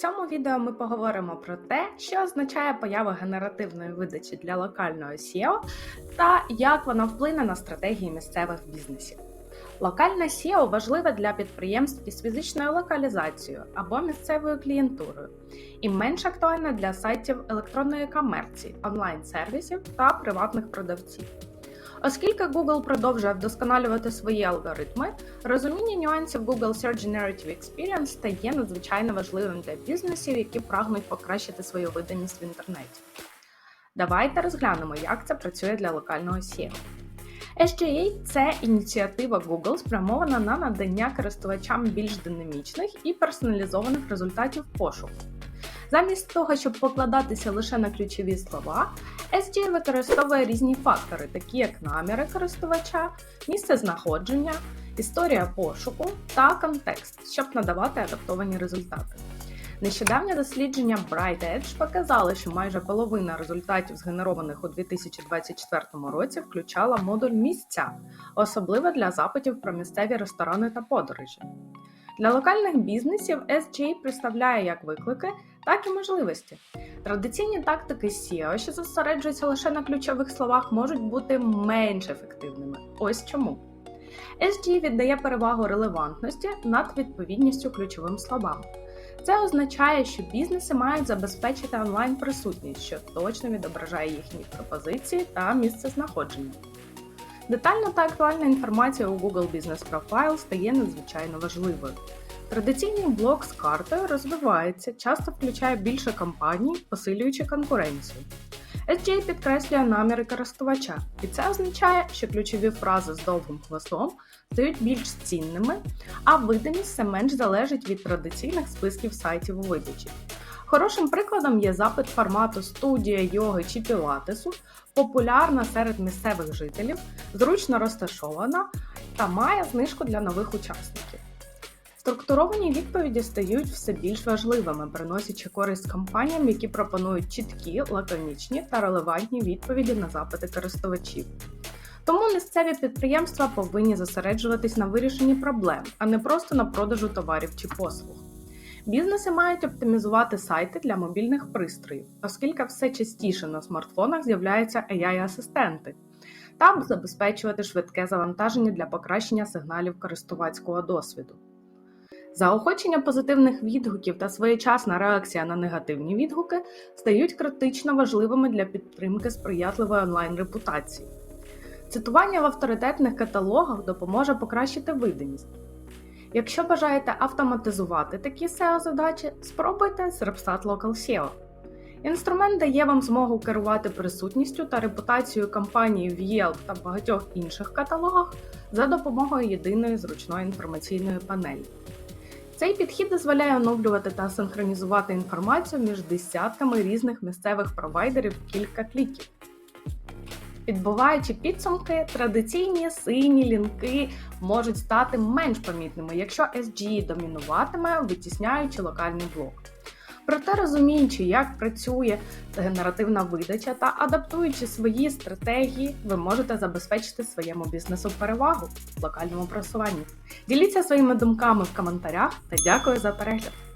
цьому відео ми поговоримо про те, що означає поява генеративної видачі для локального SEO та як вона вплине на стратегії місцевих бізнесів. Локальне SEO важливе для підприємств із фізичною локалізацією або місцевою клієнтурою, і менш актуальне для сайтів електронної комерції, онлайн-сервісів та приватних продавців. Оскільки Google продовжує вдосконалювати свої алгоритми, розуміння нюансів Google Search Generative Experience стає надзвичайно важливим для бізнесів, які прагнуть покращити свою видимість в інтернеті. Давайте розглянемо, як це працює для локального SEO. SGA – це ініціатива Google, спрямована на надання користувачам більш динамічних і персоналізованих результатів пошуку. Замість того, щоб покладатися лише на ключові слова, SGA використовує різні фактори, такі як наміри користувача, місце знаходження, історія пошуку та контекст, щоб надавати адаптовані результати. Нещодавнє дослідження Bright Edge показало, що майже половина результатів, згенерованих у 2024 році, включала модуль місця, особливо для запитів про місцеві ресторани та подорожі. Для локальних бізнесів SGA представляє як виклики, так і можливості. Традиційні тактики SEO, що зосереджуються лише на ключових словах, можуть бути менш ефективними. Ось чому. SGA віддає перевагу релевантності над відповідністю ключовим словам. Це означає, що бізнеси мають забезпечити онлайн присутність, що точно відображає їхні пропозиції та місце знаходження. Детальна та актуальна інформація у Google Business Profile стає надзвичайно важливою. Традиційний блок з картою розвивається, часто включає більше компаній, посилюючи конкуренцію. SGA підкреслює наміри користувача, і це означає, що ключові фрази з довгим хвостом стають більш цінними, а видимість все менш залежить від традиційних списків сайтів у видачі. Хорошим прикладом є запит формату студія йоги чи пілатесу, популярна серед місцевих жителів, зручно розташована та має знижку для нових учасників. Структуровані відповіді стають все більш важливими, приносячи користь компаніям, які пропонують чіткі, лаконічні та релевантні відповіді на запити користувачів. Тому місцеві підприємства повинні зосереджуватись на вирішенні проблем, а не просто на продажу товарів чи послуг. Бізнеси мають оптимізувати сайти для мобільних пристроїв, оскільки все частіше на смартфонах з'являються AI-асистенти, та забезпечувати швидке завантаження для покращення сигналів користувацького досвіду. Заохочення позитивних відгуків та своєчасна реакція на негативні відгуки стають критично важливими для підтримки сприятливої онлайн-репутації. Цитування в авторитетних каталогах допоможе покращити видимість. Якщо бажаєте автоматизувати такі SEO-задачі, спробуйте з Repstat Local SEO. Інструмент дає вам змогу керувати присутністю та репутацією компанії в Yelp та багатьох інших каталогах за допомогою єдиної зручної інформаційної панелі. Цей підхід дозволяє оновлювати та синхронізувати інформацію між десятками різних місцевих провайдерів кілька кліків. Підбиваючи підсумки, традиційні сині лінки можуть стати менш помітними, якщо SGE домінуватиме, витісняючи локальний блок. Проте, розуміючи, як працює генеративна видача та адаптуючи свої стратегії, ви можете забезпечити своєму бізнесу перевагу в локальному просуванні. Діліться своїми думками в коментарях та дякую за перегляд!